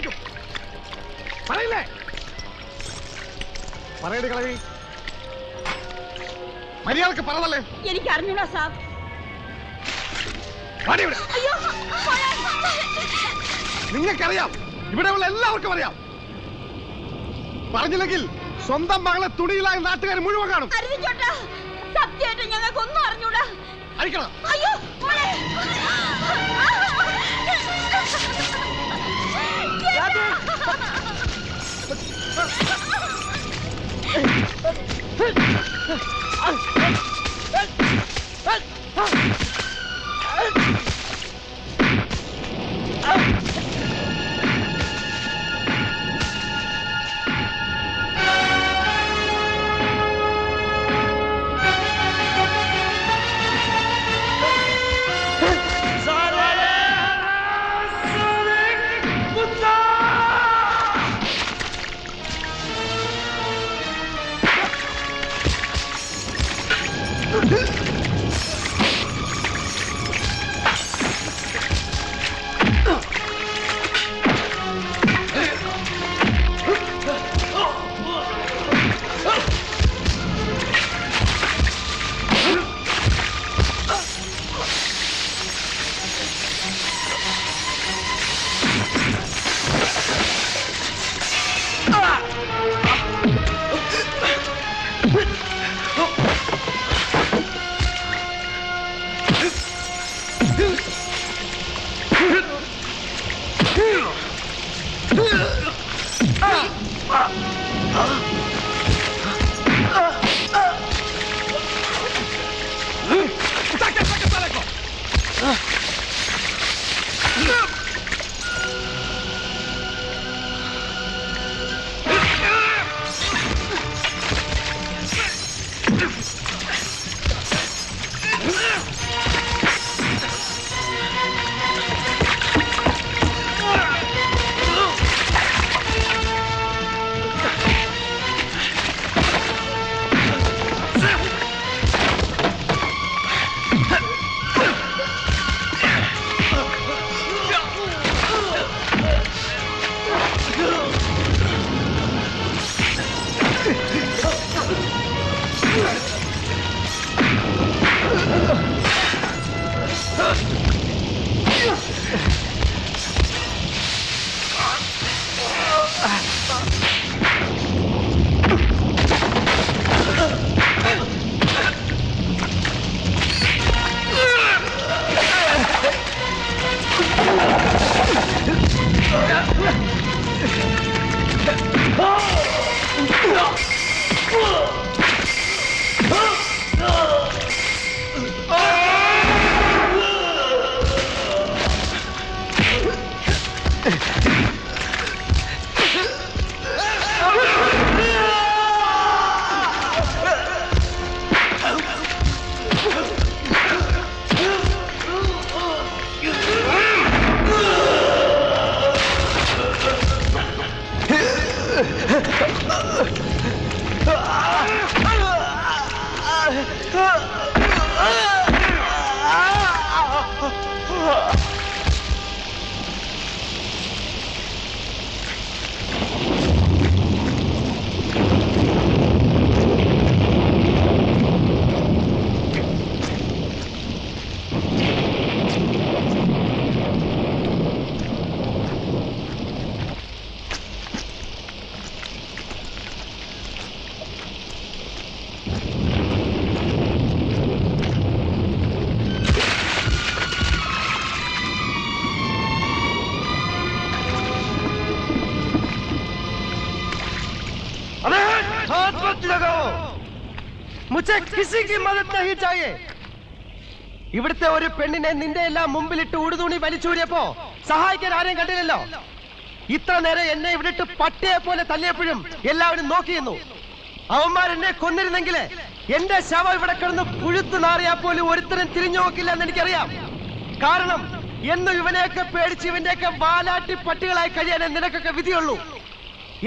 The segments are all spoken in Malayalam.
കാണിക്കും പറയില്ലേ? പറയടി കളവി മര്യാദയ്ക്ക് പറഞ്ഞല്ലേ എനിക്ക് അറിഞ്ഞൂടാ സാബ്. നിങ്ങൾക്കറിയാം. ഇവിടെയുള്ള എല്ലാവർക്കും അറിയാം. പറഞ്ഞില്ലെങ്കിൽ സ്വന്തം മകളെ തുണിയിലായി നാട്ടുകാർ മുഴുവൻ കാണും. സത്യമായിട്ട് ഞങ്ങൾക്കൊന്നും അറിഞ്ഞൂടാ. അഴിക്കണം. അയ്യോ Ah! 哼。मुझे किसी की मदद नहीं चाहिए ഇവിടുത്തെ ഒരു പെണ്ണിനെ നിന്റെ എല്ലാം മുമ്പിലിട്ട് ഉടുതുണി വലിച്ചൂരിയപ്പോ സഹായിക്കാൻ ആരെയും കണ്ടില്ലല്ലോ ഇത്ര നേരം എന്നെ ഇവിടിട്ട് പട്ടിയെ പോലെ തല്ലിയപ്പോഴും എല്ലാവരും നോക്കിയിരുന്നു അവന്മാർ എന്നെ കൊന്നിരുന്നെങ്കിൽ എന്റെ ശവം ഇവിടെ കിടന്ന് പുഴുത്തു നാറിയാൽ പോലും ഒരുത്തരും തിരിഞ്ഞു നോക്കില്ല എന്ന് എനിക്കറിയാം കാരണം എന്നും ഇവനെയൊക്കെ പേടിച്ച് ഇവന്റെയൊക്കെ വാലാട്ടി പട്ടികളായി കഴിയാനേ നിനക്കൊക്കെ വിധിയുള്ളൂ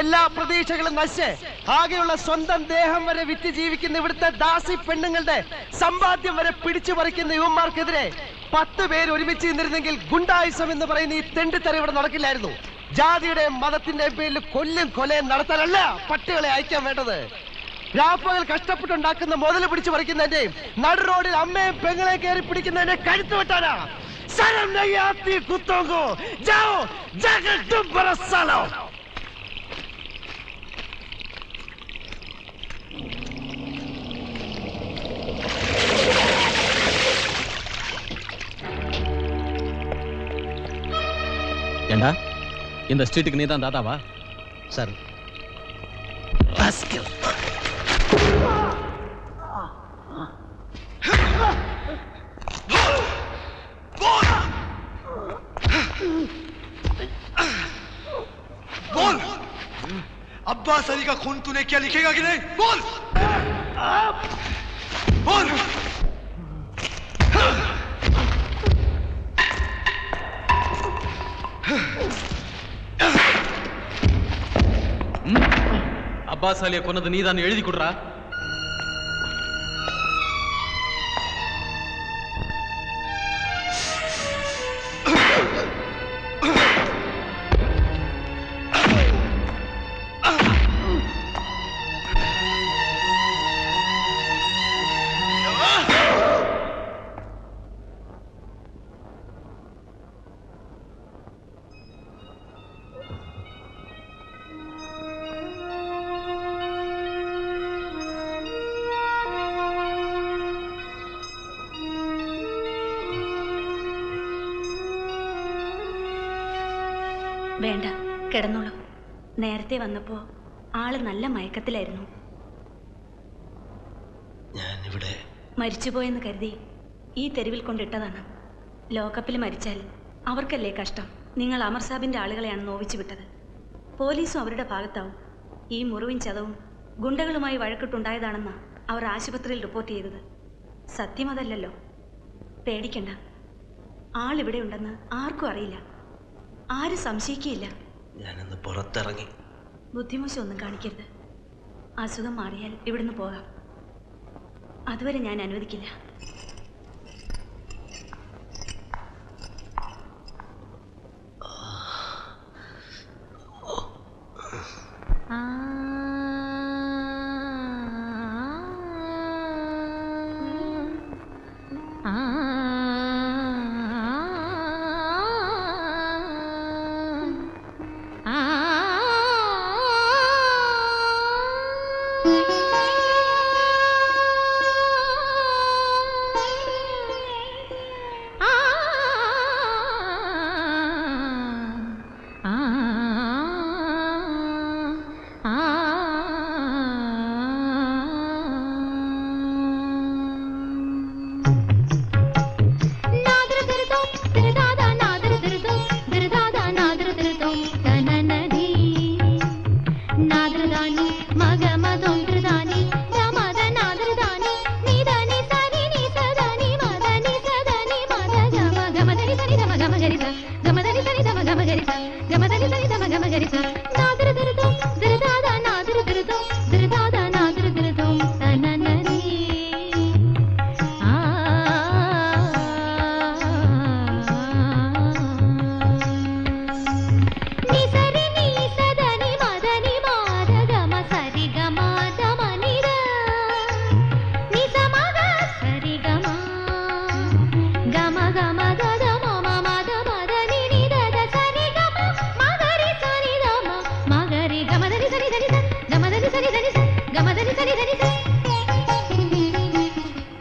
എല്ലാ പ്രതീക്ഷകളും നശിച്ച്. ആകെയുള്ള സ്വന്തം ദേഹം വരെ വിറ്റ് ജീവിക്കുന്ന ഇവിടുത്തെ ദാസി പെണ്ണുങ്ങളുടെ സമ്പാദ്യം വരെ പിടിച്ചു പറിക്കുന്ന യുവന്മാർക്കെതിരെ പത്ത് പേര് ഒരുമിച്ച് നിന്നിരുന്നെങ്കിൽ ഗുണ്ടായുസം എന്ന് പറയുന്ന ഈ തെണ്ടിത്തര ഇവിടെ നടക്കില്ലായിരുന്നു. ജാതിയുടെ മതത്തിന്റെ പേരിൽ കൊല്ലും കൊലയും നടത്താനല്ല പട്ടികളെ അയക്കാൻ വേണ്ടത്. രാപ്പകൽ കഷ്ടപ്പെട്ടുണ്ടാക്കുന്ന മുതൽ പിടിച്ചു പറിക്കുന്നതിന്റെയും നടു റോഡിൽ അമ്മയും പെങ്ങളെ കയറി പിടിക്കുന്നതിന്റെ കഴുത്ത് വെട്ടാനാ. സരം നെയ്യാത്തി കുത്തോങ്കോ. ജാവോ ജഗൽ തും പറസാലോ ஏண்டா இந்த ஸ்ட்ரீட்டுக்கு நீ தான் தாத்தாவா സർ बोल अब्बास अली का खून तूने क्या लिखेगा कि नहीं बोल बोल அப்பாஸ் அலியை கொன்னது நீதான் எழுதி கொடுறா? വേണ്ട. കിടന്നോളൂ. നേരത്തെ വന്നപ്പോ ആൾ നല്ല മയക്കത്തിലായിരുന്നു. ഞാനിവിടെ മരിച്ചുപോയെന്ന് കരുതി ഈ തെരുവിൽ കൊണ്ടിട്ടതാണ്. ലോകകപ്പിൽ മരിച്ചാൽ അവർക്കല്ലേ കഷ്ടം. നിങ്ങൾ അമർ സാബിന്റെ ആളുകളെയാണ് നോവിച്ചു വിട്ടത്. പോലീസും അവരുടെ ഭാഗത്താവും. ഈ മുറിവും ചതവും ഗുണ്ടകളുമായി വഴക്കിട്ടുണ്ടായതാണെന്ന് അവർ ആശുപത്രിയിൽ റിപ്പോർട്ട് ചെയ്തത്. സത്യം അതല്ലല്ലോ പേടിക്കണ്ട. ആളിവിടെ ഉണ്ടെന്ന് ആർക്കും അറിയില്ല. ആരും സംശയിക്കുകയില്ല. ഞാനൊന്ന് പുറത്തിറങ്ങി. ബുദ്ധിമുട്ട് ഒന്നും കാണിക്കരുത്. അസുഖം മാറിയാൽ ഇവിടുന്ന് പോകാം. അതുവരെ ഞാൻ അനുവദിക്കില്ല. നാദര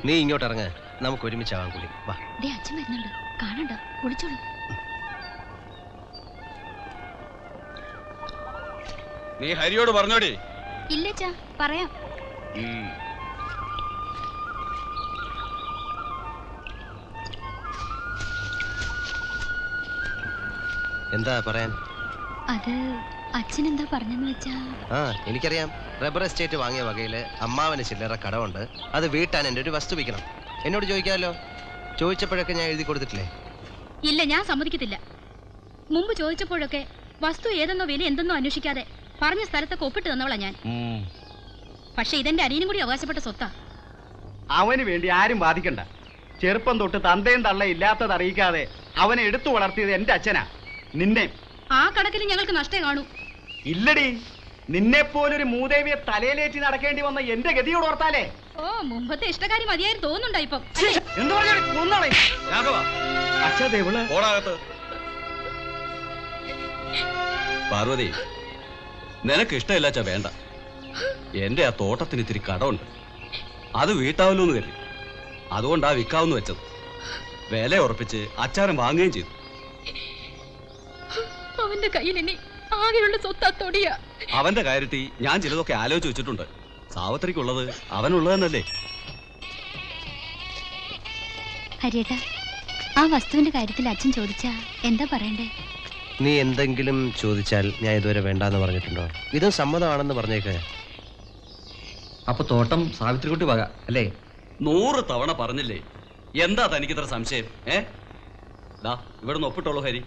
നീ ഇങ്ങോട്ട് ഇറങ്ങ. നമുക്ക് ഒരുമിച്ചാവാൻ കൂടി വാ. ദേ അച്ഛൻ വരുന്നുണ്ട്. കാണണ്ട? വിളിച്ചോളൂ നീ ഹരിയോട് പറഞ്ഞോടി. ഇല്ലച്ചാ പറയാം. എന്താ പറയാൻ? അത് അച്ഛൻ എന്താ പറഞ്ഞെന്ന് വെച്ചാ? ആ എനിക്കറിയാം. റബ്ബർ എസ്റ്റേറ്റ് വാങ്ങിയ വകയിൽ അമ്മാവന് ചില്ലറ കടമുണ്ട്. അത് വീട്ടാൻ എന്റെ ഒരു വസ്തു വിൽക്കണം. എന്നോട് ചോദിക്കാമല്ലോ? ചോദിച്ചപ്പോഴൊക്കെ ഞാൻ എഴുതി കൊടുത്തിട്ടില്ലേ? ഇല്ല ഞാൻ സമ്മതിക്കത്തില്ല. മുമ്പ് ചോദിച്ചപ്പോഴൊക്കെ വസ്തു ഏതെന്നോ വില എന്തെന്നോ അന്വേഷിക്കാതെ പറഞ്ഞ സ്ഥലത്തൊക്കെ ഒപ്പിട്ട് തന്നവളാ ഞാൻ. പക്ഷെ ഇതെന്റെ അനിയനും കൂടി അവകാശപ്പെട്ട സ്വത്താ. അവന് വേണ്ടി ആരും ബാധിക്കണ്ട. ചെറുപ്പം തൊട്ട് തന്തയും തള്ള ഇല്ലാത്തത് അറിയിക്കാതെ അവനെ എടുത്തു വളർത്തിയത് എന്റെ അച്ഛനാ. നിന്നെ ആ കണക്കിൽ ഞങ്ങൾക്ക് നഷ്ടേ കാണൂ. ഇല്ലടി. നിന്നെ പോലൊരു മൂദേവിയെ തലയിലേറ്റി നടക്കേണ്ടി വന്ന എന്റെ ഗതിയോട് ഓർത്താലേ? ഓ മുമ്പത്തെ ഇഷ്ടക്കാരി മതിയായി തോന്നുന്നുണ്ടാ ഇപ്പം? പാർവതി നിനക്ക് ഇഷ്ടമില്ലാച്ച വേണ്ട. എന്റെ ആ തോട്ടത്തിന് ഇത്തിരി കടമുണ്ട്. അത് വീട്ടാവല്ലോ എന്ന് കരുതി. അതുകൊണ്ടാ വിൽക്കാവുന്ന വെച്ചത്. വില ഉറപ്പിച്ച് അച്ചാരം വാങ്ങുകയും ചെയ്തു. അവന്റെ കയ്യിൽ ഇനി ആകെയുള്ള സ്വത്താ തൊടിയാ. അവന്റെ കാര്യത്തിൽ ഞാൻ ചിലതൊക്കെ ആലോചിച്ച് വെച്ചിട്ടുണ്ട്. സാവത്രിക്കുള്ളത് അവനുള്ളതെന്നല്ലേ? ആ വസ്തുവിന്റെ കാര്യത്തിൽ അച്ഛൻ ചോദിച്ചാ എന്താ പറയണ്ടേ? നീ എന്തെങ്കിലും ചോദിച്ചാൽ ഞാൻ ഇതുവരെ വേണ്ടാന്ന് പറഞ്ഞിട്ടുണ്ടോ? ഇത് സമ്മതമാണെന്ന് പറഞ്ഞേക്ക്. അപ്പൊ തോട്ടം സാവിത്രിക്കുട്ടി വക അല്ലേ? നൂറ് തവണ പറഞ്ഞില്ലേ? എന്താ തനിക്കിത്ര സംശയം? ഏ? ദാ നിന്ന് ഒപ്പിട്ടോളൂ ഹരി.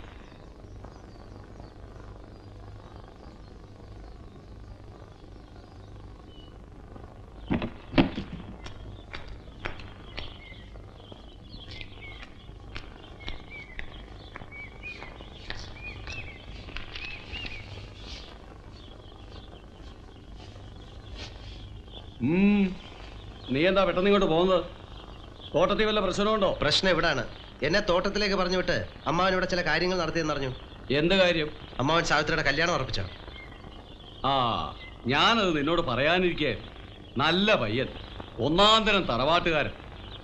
നീ എന്താ പെട്ടെന്ന് ഇങ്ങോട്ട് പോകുന്നത്? തോട്ടത്തിൽ വല്ല പ്രശ്നമുണ്ടോ? പ്രശ്നം എവിടാണ് എന്നെ തോട്ടത്തിലേക്ക് പറഞ്ഞു വിട്ട് അമ്മാവൻ ഇവിടെ ചില കാര്യങ്ങൾ നടത്തിയെന്ന് പറഞ്ഞു എന്ത് കാര്യം? അമ്മാവൻ സാവിത്രിയുടെ കല്യാണം ഉറപ്പിച്ചോ ആ ഞാനത് നിന്നോട് പറയാനിരിക്കേ. നല്ല പയ്യൻ. ഒന്നാം തരം തറവാട്ടുകാരൻ.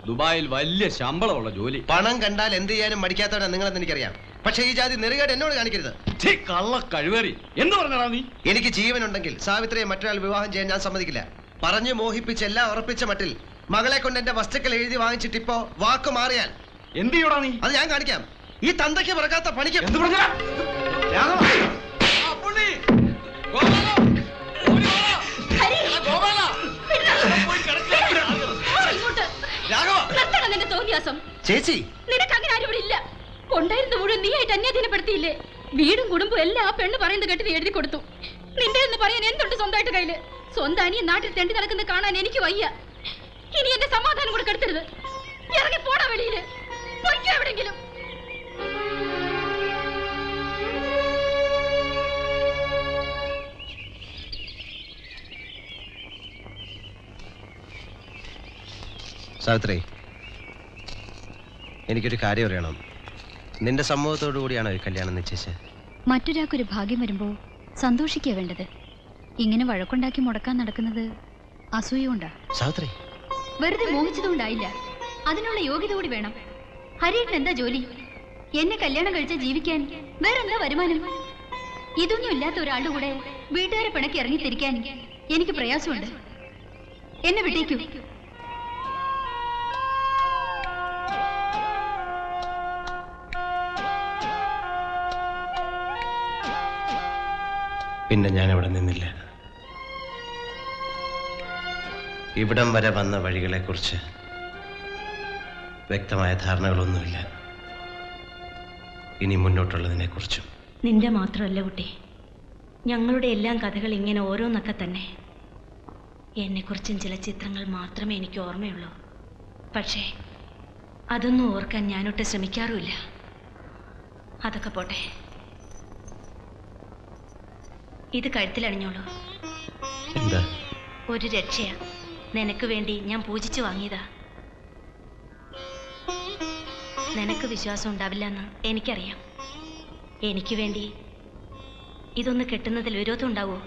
ദുബായിൽ വലിയ ശമ്പളമുള്ള ജോലി. പണം കണ്ടാൽ എന്ത് ചെയ്യാനും മടിക്കാത്തവനാ നിങ്ങളെന്ന് എനിക്കറിയാം. പക്ഷേ ഈ ജാതി നെറുകേട് എന്നോട് കാണിക്കരുത്. ഛീ, കള്ള കഴിവേറി എന്ന് പറഞ്ഞടാ നീ? എനിക്ക് ജീവനുണ്ടെങ്കിൽ സാവിത്രിയെ മറ്റൊരാൾ വിവാഹം ചെയ്യാൻ ഞാൻ സമ്മതിക്കില്ല. പറഞ്ഞു മോഹിപ്പിച്ച് എല്ലാം ഉറപ്പിച്ച മട്ടിൽ മകളെ കൊണ്ട് എന്റെ വസ്തുക്കൾ എഴുതി വാങ്ങിച്ചിട്ട് ഇപ്പോ വാക്ക് മാറിയാൽ എന്ത് ചെയ്യോടാ നീ? അത് ഞാൻ കാണിക്കാം. ഈ തന്തയ്ക്ക് പിറക്കാത്ത പണിക്ക് എന്ത് പറഞ്ഞാ? രാഘവ. ഇങ്ങോട്ട്. രാഘവ. നിർത്തണം തോന്നിയാസം. ചേച്ചി. നിനക്ക് അങ്ങനെ ആരും ഇവിടെ ഇല്ല. കൊണ്ടായിരുന്ന മുഴുവൻ നീ ആയിട്ട് അന്യാധീനപ്പെടുത്തിയില്ലേ? വീടും കുടുംബവും എല്ലാം ആ പെണ്ണ് പറയുന്നത് കേട്ട് നീ എഴുതി കൊടുത്തു. നിന്റെ എന്ന് പറയാൻ എന്തുണ്ട് സ്വന്തമായിട്ട് കയ്യിൽ? സ്വന്തം അനിയൻ നാട്ടിൽ തെണ്ടി നടക്കുന്നത് കാണാൻ എനിക്ക് വയ്യ. ഇനി എന്റെ സമാധാനം കൂടെ കെടുത്തരുത്. ഇറങ്ങി പോടാ വെളിയിൽ. പൊയ്ക്കോ എവിടെങ്കിലും. സാവിത്രി എനിക്കൊരു കാര്യം അറിയണം. നിന്റെ സമ്മതത്തോടു കൂടിയാണ് ഈ കല്യാണം നിശ്ചയിച്ചത്? മറ്റൊരാൾക്കൊരു ഭാഗ്യം വരുമ്പോ സന്തോഷിക്കുക വേണ്ടത്. ഇങ്ങനെ വഴക്കുണ്ടാക്കി മുടക്കാൻ നടക്കുന്നത് അസൂയ കൊണ്ടാ സാവിത്രി. വെറുതെ മോഹിച്ചതുകൊണ്ടായില്ല. അതിനുള്ള യോഗ്യത കൂടി വേണം. ഹരിയേട്ടൻ എന്താ ജോലി? എന്നെ കല്യാണം കഴിച്ച ജീവിക്കാൻ വേറെന്താ വരുമാനം? ഇതൊന്നും ഇല്ലാത്ത ഒരാളുടെ കൂടെ വീട്ടുകാരെ പിണക്കി ഇറങ്ങിത്തിരിക്കാൻ എനിക്ക് പ്രയാസമുണ്ട്. എന്നെ വിട്ടേക്കൂ. പിന്നെ ഞാൻ അവിടെ നിന്നില്ല. ഇവിടം വരെ വന്ന വഴികളെക്കുറിച്ച് വ്യക്തമായ ധാരണകളൊന്നുമില്ല. ഇനി മുന്നോട്ടുള്ളതിനെക്കുറിച്ചും. നിന്റെ മാത്രമല്ല കുട്ടി. ഞങ്ങളുടെ എല്ലാം കഥകൾ ഇങ്ങനെ ഓരോന്നൊക്കെ തന്നെ. എന്നെക്കുറിച്ചും ചില ചിത്രങ്ങൾ മാത്രമേ എനിക്ക് ഓർമ്മയുള്ളൂ. പക്ഷേ അതൊന്നും ഓർക്കാൻ ഞാനൊട്ട് ശ്രമിക്കാറുമില്ല. അതൊക്കെ പോട്ടെ. ഇത് കഴുത്തിലണിഞ്ഞോളൂ. ഒരു രക്ഷയാ. നിനക്ക് വേണ്ടി ഞാൻ പൂജിച്ചു വാങ്ങിയതാ. നിനക്ക് വിശ്വാസം ഉണ്ടാവില്ലെന്ന് എനിക്കറിയാം. എനിക്ക് വേണ്ടി ഇതൊന്ന് കെട്ടുന്നതിൽ വിരോധം ഉണ്ടാവോ?